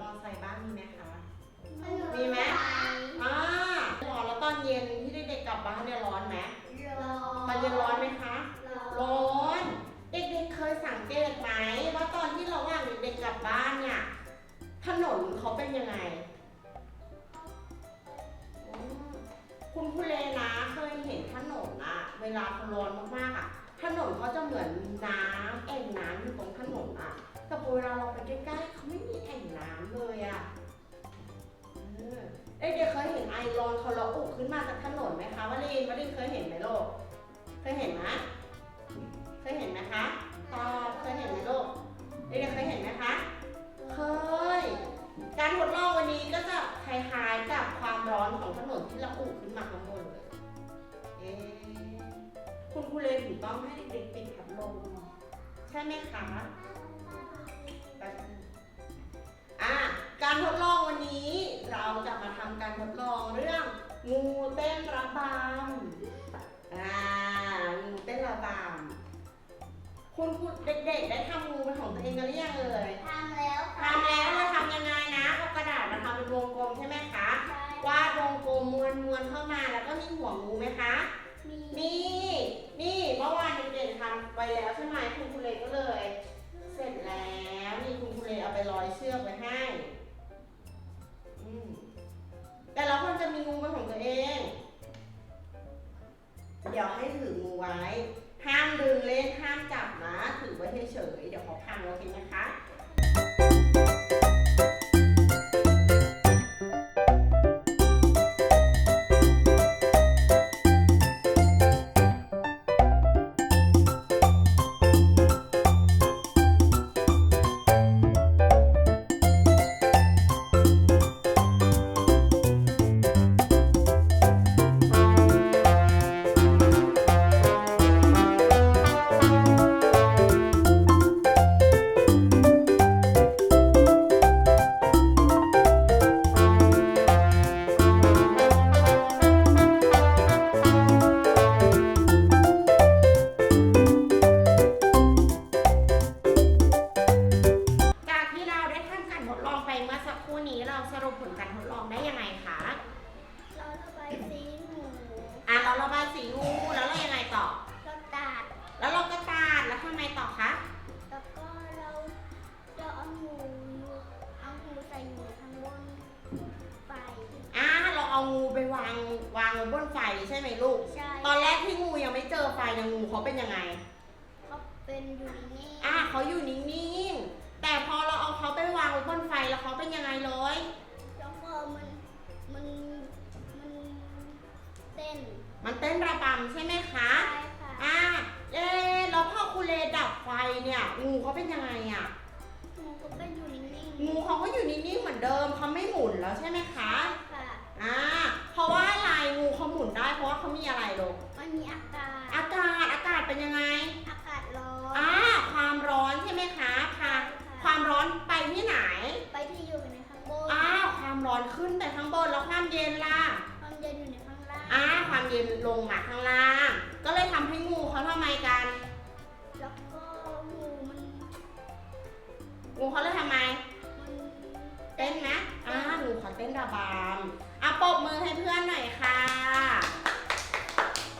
มอไซค์บ้างมีไหมคะ มีไหมอ่ารอแล้วตอนเย็นที่เด็กๆกลับบ้านเนี่ยร้อนไหมร้อนตอนเย็นร้อนไหมคะ ร้อน เด็กๆเคยสังเกตไหมว่าตอนที่เราว่างเด็กๆกลับบ้านเนี่ยถนนเขาเป็นยังไง คุณผู้เลนะเคยเห็นถนนอะเวลาเขาร้อนมากๆอะถนนเขาจะเหมือนน้ำแอ่งน้ำอยู่ตรงถนนอะแต่เวลาเราไปใกล้ๆเขาไม่ เลยอะเออเด็กๆเคยเห็นไอร้อนเขาระอุขึ้นมาจากถนนไหมคะวลินวลินเคยเห็นไหมลูกเคยเห็นไหมเคยเห็นไหมคะตอบเคยเห็นไหมลูกเด็กๆเคยเห็นไหมคะเคย การทดลองวันนี้ก็จะคล้ายๆกับความร้อนของถนนที่ระอุขึ้นมาข้างบนเลยเอ๊คุณครูเลนถึงต้องให้เด็กๆปิดพัดลมใช่ไหมคะ ต้นระบำอ่างูเต้นระบำคุณคุณเด็กๆ ได้ทำงูเป็นของตัวเองกันหรือยังเอ่ยทำแล้วค่ะทำแล้วเราทำยังไงนะเอากระดาษมาทำเป็นวงกลมใช่ไหมคะใช่วาดวงกลมมวนมวนๆเข้ามาแล้วก็มีหัวงูไหมคะมีนี่นี่เมื่อวานเด็กๆทำไปแล้วใช่ไหมคุณครูเลก็เลย เสร็จแล้วนี่คุณครูเลเอาไปร้อยเชือกไว้ให้อืมแต่ละคนจะมีงูเป็นของตัวเอง เดี๋ยวให้ถือมือไว้ ห้ามดึงเล่นห้ามจับนะ ถือไว้เฉยๆเดี๋ยวเขาพังเราทิ้งนะคะ เราสรุปผลการทดลองได้ยังไงคะเราระบายสีหมูอะเราระบายสีงูแล้วเรายังไงต่อ เราตัดแล้วเราก็ตาดแล้วทำไมต่อคะแล้วก็เราเราเอาหมูเอาหมูใส่หมูข้างบนไฟอะเราเอางูไปวางวางไว้บนไฟใช่ไหมลูก ใช่ตอนแรกที่งูยังไม่เจอไฟเนยงูเขาเป็นยังไง เขาเป็นอยู่นี่อะเขาอยู่นิ่งๆแต่พอเราเอาเขาไปวางไว้ บนไฟแล้วเขาเป็นยังไงเลยแล้วก็มันมันมันเต้นมันเต้นระบำใช่ไหมคะใช่ค่ะอะเอ๊ะแล้วพอคุณเลดับไฟเนี่ย งูเขาเป็นยังไงอะหมูก็เป็นอยู่นิ่งงูเขาก็อยู่นิ่งๆเหมือนเดิมเขาไม่หมุนแล้วใช่ไหมๆคะค่ะ อ่าเพราะว่าอะไรงูเขาหมุนได้เพราะว่าเขามีอะไรลูก มันมีอากาศ อนขึ้นไปข้างบนแล้วความเย็นล่ะ ความเย็นอยู่ในข้างล่างอ่าความเย็นลงมาข้างล่าง ก็เลยทำให้งูเขาทำไมกัน แล้วก็หมูมัน งูเขาเลยทำไม